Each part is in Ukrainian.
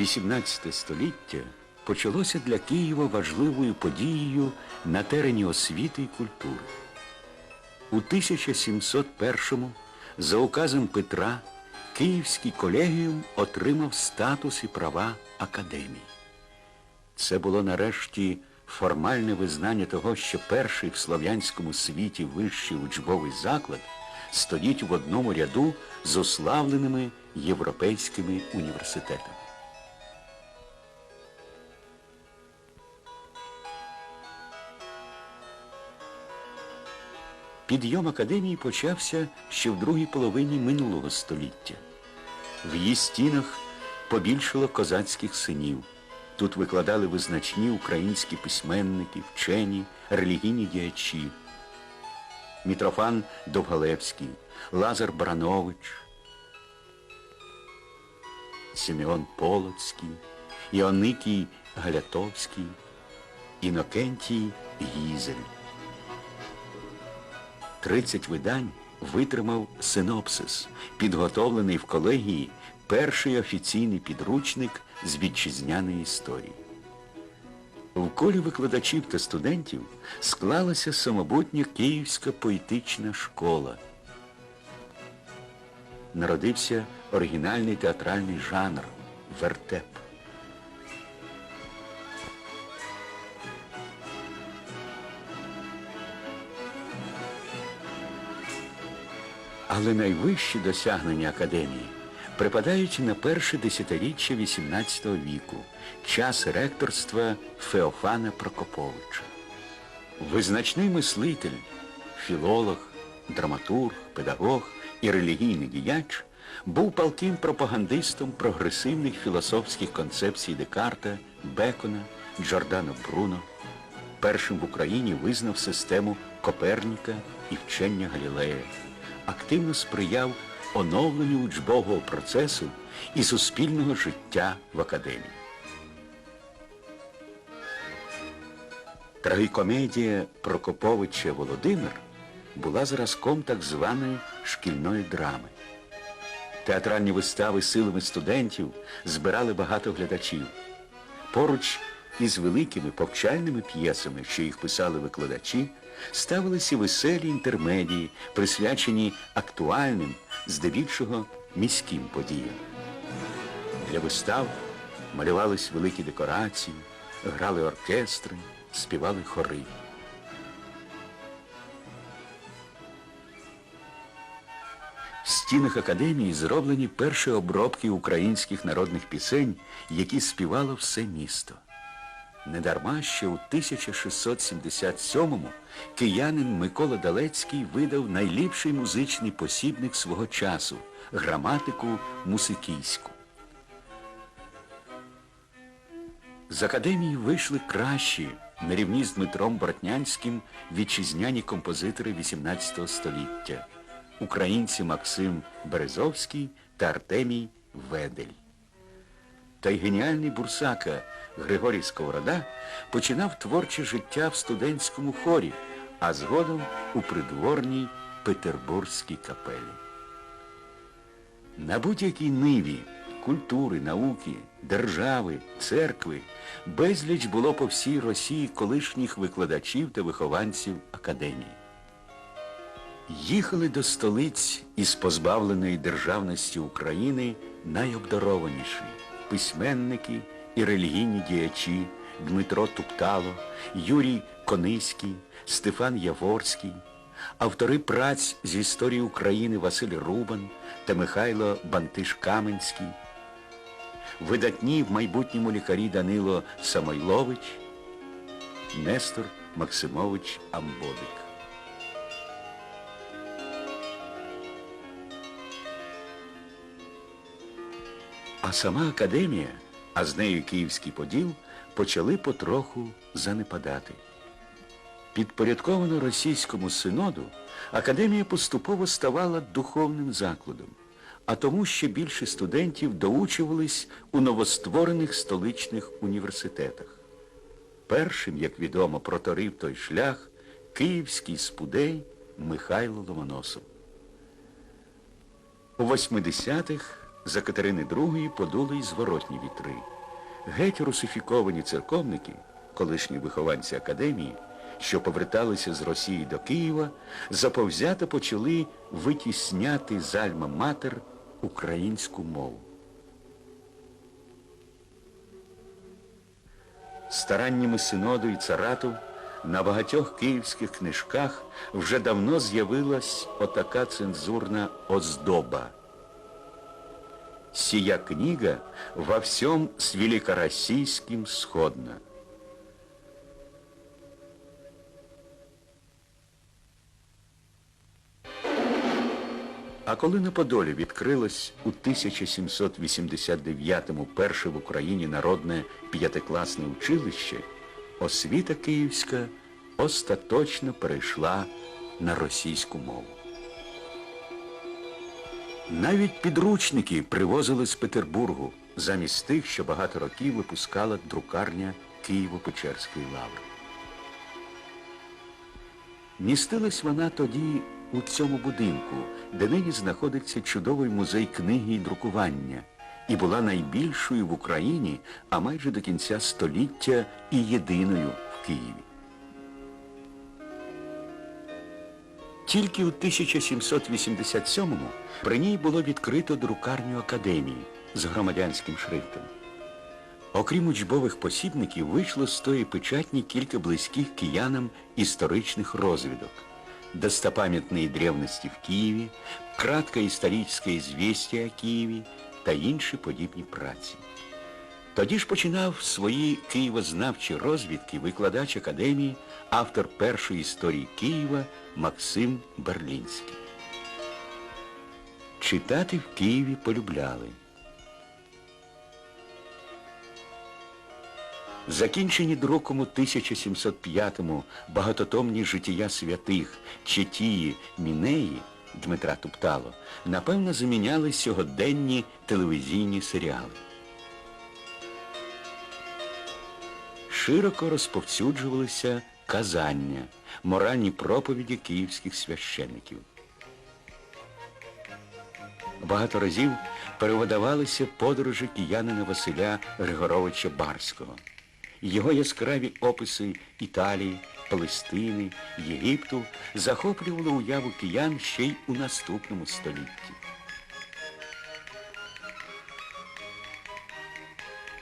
XVIII століття почалося для Києва важливою подією на терені освіти і культури. У 1701-му за указом Петра Київський колегіум отримав статус і права академії. Це було нарешті формальне визнання того, що перший в слов'янському світі вищий учбовий заклад стоїть в одному ряду з уславленими європейськими університетами. Підйом академії почався ще в другій половині минулого століття. В її стінах побільшало козацьких синів. Тут викладали визначні українські письменники, вчені, релігійні діячі. Мітрофан Довгалевський, Лазар Баранович, Симеон Полоцький, Іоникій Галятовський, Інокентій Гізель. Тридцять видань витримав синопсис, підготовлений в колегії перший офіційний підручник з вітчизняної історії. В колі викладачів та студентів склалася самобутня Київська поетична школа. Народився оригінальний театральний жанр вертеп. Але найвищі досягнення академії припадають на перше десятиріччя XVIII віку, час ректорства Феофана Прокоповича. Визначний мислитель, філолог, драматург, педагог і релігійний діяч був палким пропагандистом прогресивних філософських концепцій Декарта, Бекона, Джордано Бруно. Першим в Україні визнав систему Коперніка і вчення Галілея активно сприяв оновленню учбового процесу і суспільного життя в академії. Трагікомедія Прокоповича Володимир була зразком так званої шкільної драми. Театральні вистави силами студентів збирали багато глядачів. Поруч із великими повчальними п'єсами, що їх писали викладачі, ставилися веселі інтермедії, присвячені актуальним, здебільшого міським подіям. Для вистав малювались великі декорації, грали оркестри, співали хори. В стінах академії зроблені перші обробки українських народних пісень, які співало все місто. Недарма що у 1677-му киянин Микола Далецький видав найліпший музичний посібник свого часу граматику мусикійську. З академії вийшли кращі, на рівні з Дмитром Бортнянським, вітчизняні композитори XVIII століття, українці Максим Березовський та Артемій Ведель. Та й геніальний бурсака Григорій Сковорода починав творче життя в студентському хорі, а згодом у придворній Петербурзькій капелі. На будь-якій ниві культури, науки, держави, церкви безліч було по всій Росії колишніх викладачів та вихованців академії. Їхали до столиць із позбавленої державності України найобдарованіші письменники і релігійні діячі Дмитро Туптало, Юрій Кониський, Стефан Яворський, автори праць з історії України Василь Рубан та Михайло Бантиш-Каменський, видатні в майбутньому лікарі Данило Самойлович, Нестор Максимович Амбодик. А сама академія, а з нею Київський поділ, почали потроху занепадати. Підпорядковано російському синоду, академія поступово ставала духовним закладом, а тому ще більше студентів доучувались у новостворених столичних університетах. Першим, як відомо, проторив той шлях київський спудей Михайло Ломоносов. У 80-х за Катерини II подули й зворотні вітри. Геть русифіковані церковники, колишні вихованці академії, що поверталися з Росії до Києва, заповзято почали витісняти з Альма-Матер українську мову. Стараннями синоду і царату на багатьох київських книжках вже давно з'явилась отака цензурна оздоба. Сия книга во всем с великороссийским сходна. А коли на Подолі відкрилось у 1789-му перше в Україні народне п'ятикласне училище, освіта київська остаточно перейшла на російську мову. Навіть підручники привозили з Петербургу замість тих, що багато років випускала друкарня Києво-Печерської лаври. Містилась вона тоді у цьому будинку, де нині знаходиться чудовий музей книги і друкування, і була найбільшою в Україні, а майже до кінця століття і єдиною в Києві. Тільки у 1787-му при ній було відкрито друкарню академії з громадянським шрифтом. Окрім учбових посібників, вийшло з тої печатні кілька близьких киянам історичних розвідок. Достопам'ятної древності в Києві, кратке історичне звістя о Києві та інші подібні праці. Тоді ж починав свої києвознавчі розвідки викладач академії, автор першої історії Києва Максим Берлінський. Читати в Києві полюбляли. Закінчені друком у 1705-му багатотомні життя святих Четії Мінеї Дмитра Туптало, напевно, заміняли сьогоденні телевізійні серіали. Широко розповсюджувалися казання, моральні проповіді київських священиків. Багато разів перевидавалися подорожі киянина Василя Григоровича Барського. Його яскраві описи Італії, Палестини, Єгипту захоплювали уяву киян ще й у наступному столітті.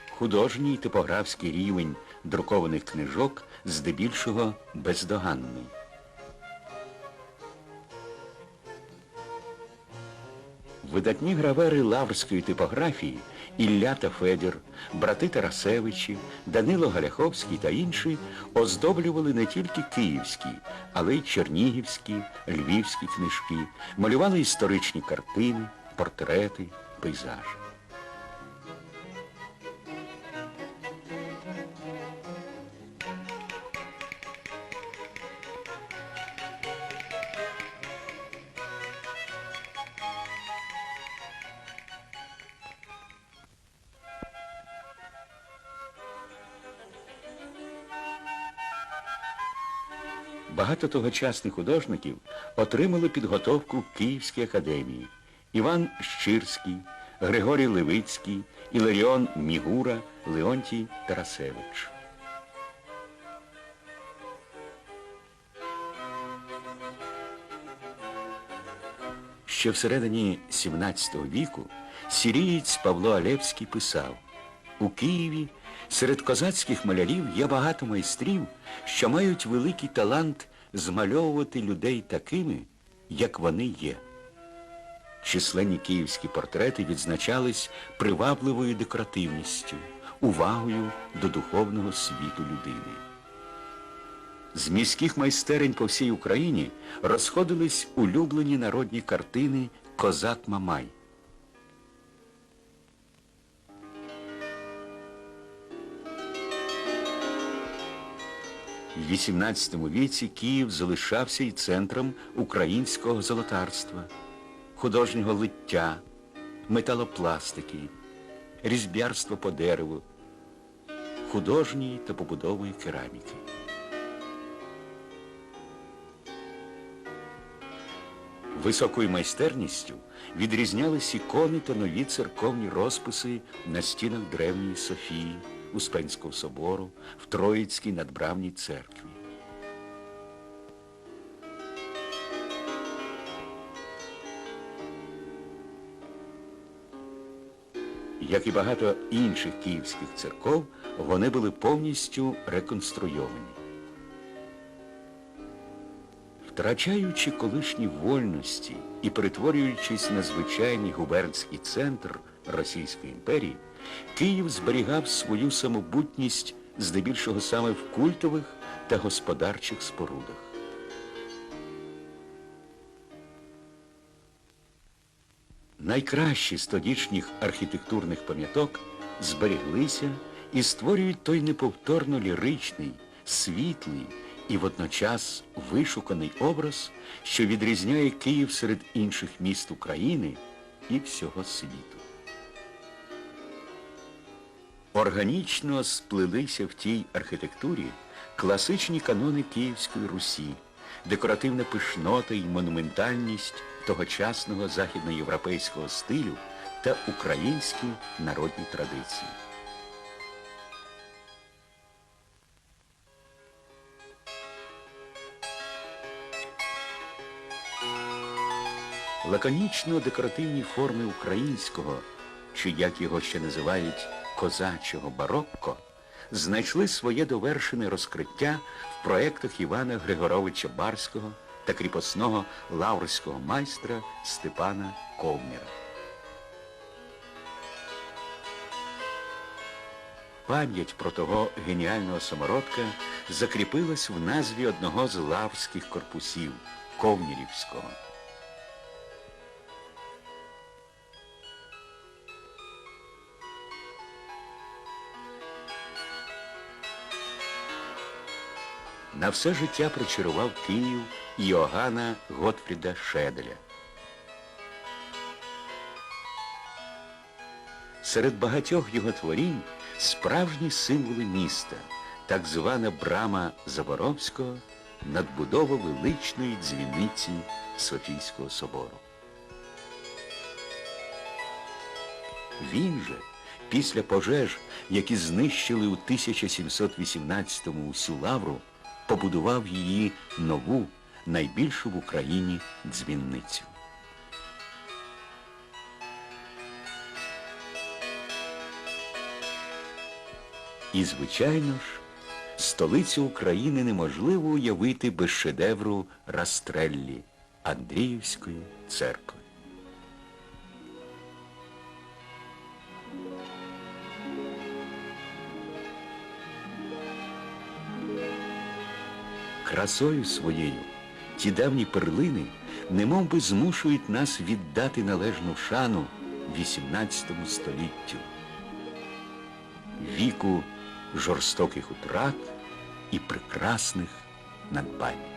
Художній типографський рівень друкованих книжок здебільшого бездоганний. Видатні гравери лаврської типографії Ілля та Федір, брати Тарасевичі, Данило Галяховський та інші оздоблювали не тільки київські, але й чернігівські, львівські книжки, малювали історичні картини, портрети, пейзажі. Багато тогочасних художників отримали підготовку в Київській академії. Іван Щирський, Григорій Левицький, Іларіон Мігура, Леонтій Тарасевич. Ще всередині XVII віку сірієць Павло Алевський писав у Києві серед козацьких малярів є багато майстрів, що мають великий талант змальовувати людей такими, як вони є. Численні київські портрети відзначались привабливою декоративністю, увагою до духовного світу людини. З міських майстерень по всій Україні розходились улюблені народні картини Козак Мамай. В XVIII віці Київ залишався і центром українського золотарства, художнього лиття, металопластики, різьбярства по дереву, художньої та побудової кераміки. Високою майстерністю відрізнялись ікони та нові церковні розписи на стінах древньої Софії, Успенського собору, в Троїцькій надбравній церкві. Як і багато інших київських церков, вони були повністю реконструйовані. Втрачаючи колишні вольності і перетворюючись на звичайний губернський центр Російської імперії, Київ зберігав свою самобутність здебільшого саме в культових та господарчих спорудах. Найкращі з тодішніх архітектурних пам'яток зберіглися і створюють той неповторно ліричний, світлий і водночас вишуканий образ, що відрізняє Київ серед інших міст України і всього світу. Органічно сплелися в тій архітектурі класичні канони Київської Русі, декоративна пишнота і монументальність тогочасного західноєвропейського стилю та українські народні традиції. Лаконічно декоративні форми українського, чи як його ще називають козачого барокко, знайшли своє довершене розкриття в проєктах Івана Григоровича Барського та кріпосного лаврського майстра Степана Ковміра. Пам'ять про того геніального самородка закріпилась в назві одного з лаврських корпусів Ковмірівського. На все життя причарував Київ Іоганна Готфріда Шеделя. Серед багатьох його творінь справжні символи міста, так звана брама Заборовського, надбудова величної дзвіниці Софійського собору. Він же, після пожеж, які знищили у 1718-му усю лавру, побудував її нову, найбільшу в Україні дзвінницю. І, звичайно ж, столицю України неможливо уявити без шедевру Растреллі Андріївської церкви. Красою своєю ті давні перлини немов би змушують нас віддати належну шану XVIII століттю, віку жорстоких утрат і прекрасних надбань.